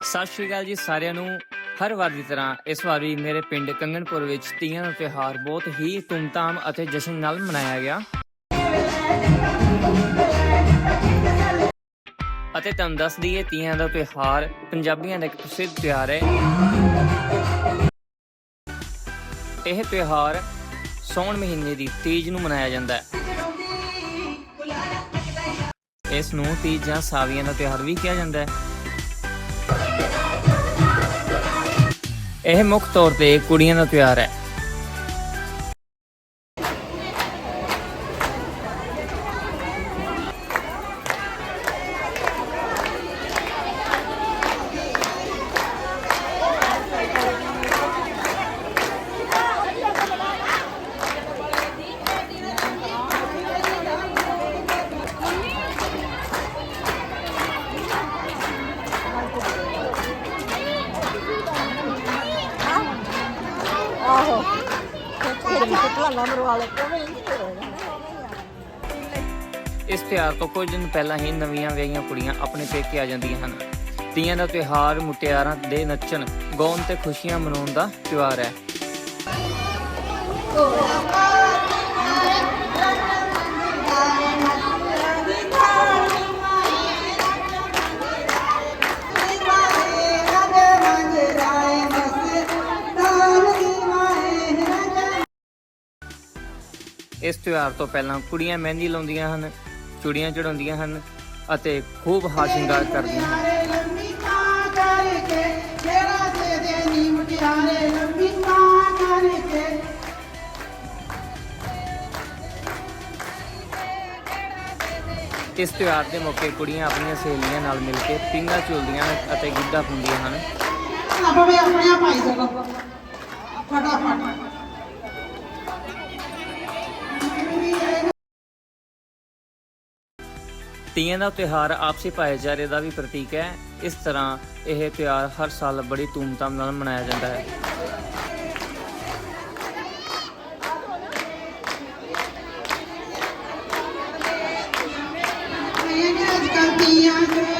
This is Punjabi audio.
ਸਤਿ ਸ਼੍ਰੀ ਅਕਾਲ ਜੀ ਸਾਰਿਆਂ ਨੂੰ। ਹਰ ਵਾਰ ਦੀ ਤਰ੍ਹਾਂ ਇਸ ਵਾਰ ਵੀ ਮੇਰੇ ਪਿੰਡ ਕੰਗਨਪੁਰ ਵਿੱਚ ਤੀਆਂ ਦਾ ਤਿਉਹਾਰ ਬਹੁਤ ਹੀ ਧੂਮਧਾਮ ਅਤੇ ਜਸ਼ਨ ਨਾਲ ਮਨਾਇਆ ਗਿਆ। ਅਤੇ ਤੁਹਾਨੂੰ ਦੱਸ ਦਈਏ, ਤੀਆਂ ਦਾ ਤਿਉਹਾਰ ਪੰਜਾਬੀਆਂ ਦਾ ਇੱਕ ਪ੍ਰਸਿੱਧ ਤਿਉਹਾਰ ਹੈ। ਇਹ ਤਿਉਹਾਰ ਸੌਣ ਮਹੀਨੇ ਦੀ ਤੀਜ ਨੂੰ ਮਨਾਇਆ ਜਾਂਦਾ ਹੈ। ਇਸ ਨੂੰ ਤੀਜ ਜਾਂ ਸਾਵੀਆਂ ਦਾ ਤਿਉਹਾਰ ਵੀ ਕਿਹਾ ਜਾਂਦਾ ਹੈ। ਇਹ ਮੁੱਖ ਤੌਰ ਤੇ ਕੁੜੀਆਂ ਦਾ ਤਿਉਹਾਰ ਹੈ। ਇਸ ਤਿਉਹਾਰ ਤੋਂ ਕੁਝ ਦਿਨ ਪਹਿਲਾਂ ਹੀ ਨਵੀਆਂ ਵਿਆਹੀਆਂ ਕੁੜੀਆਂ ਆਪਣੇ ਪੇਕੇ ਆ ਜਾਂਦੀਆਂ ਹਨ। ਤੀਆਂ ਦਾ ਤਿਉਹਾਰ ਮੁਟਿਆਰਾਂ ਦੇ ਨੱਚਣ, ਗਾਉਣ ਤੇ ਖੁਸ਼ੀਆਂ ਮਨਾਉਣ ਦਾ ਤਿਉਹਾਰ ਹੈ। ਇਸ ਤਿਉਹਾਰ ਤੋਂ ਪਹਿਲਾਂ ਕੁੜੀਆਂ ਮਹਿੰਦੀ ਲਾਉਂਦੀਆਂ ਹਨ ਚੂੜੀਆਂ ਚੜਾਉਂਦੀਆਂ ਹਨ ਅਤੇ ਖੂਬ ਹਾਰ ਸ਼ਿੰਗਾਰ ਕਰਦੀਆਂ ਹਨ। ਇਸ ਤਿਉਹਾਰ ਦੇ ਮੌਕੇ ਕੁੜੀਆਂ ਆਪਣੀਆਂ ਸਹੇਲੀਆਂ ਨਾਲ ਮਿਲ ਕੇ ਪਿੰਗਾ ਝੂਲਦੀਆਂ ਹਨ ਅਤੇ ਗਿੱਧਾ ਪਾਉਂਦੀਆਂ ਹਨ। ਆਪਾਂ ਵੀ ਆਪਣੇ ਆਪ ਆਈ ਸਕੋ ਫਟਾਫਟ। ਤੀਆਂ ਦਾ ਤਿਉਹਾਰ ਆਪਸੀ ਭਾਈਚਾਰੇ ਦਾ ਵੀ ਪ੍ਰਤੀਕ ਹੈ। ਇਸ ਤਰ੍ਹਾਂ ਇਹ ਤਿਉਹਾਰ ਹਰ ਸਾਲ ਬੜੀ ਧੂਮਧਾਮ ਨਾਲ ਮਨਾਇਆ ਜਾਂਦਾ ਹੈ। ਅੱਜ ਕੱਲ੍ਹ ਤੀਆਂ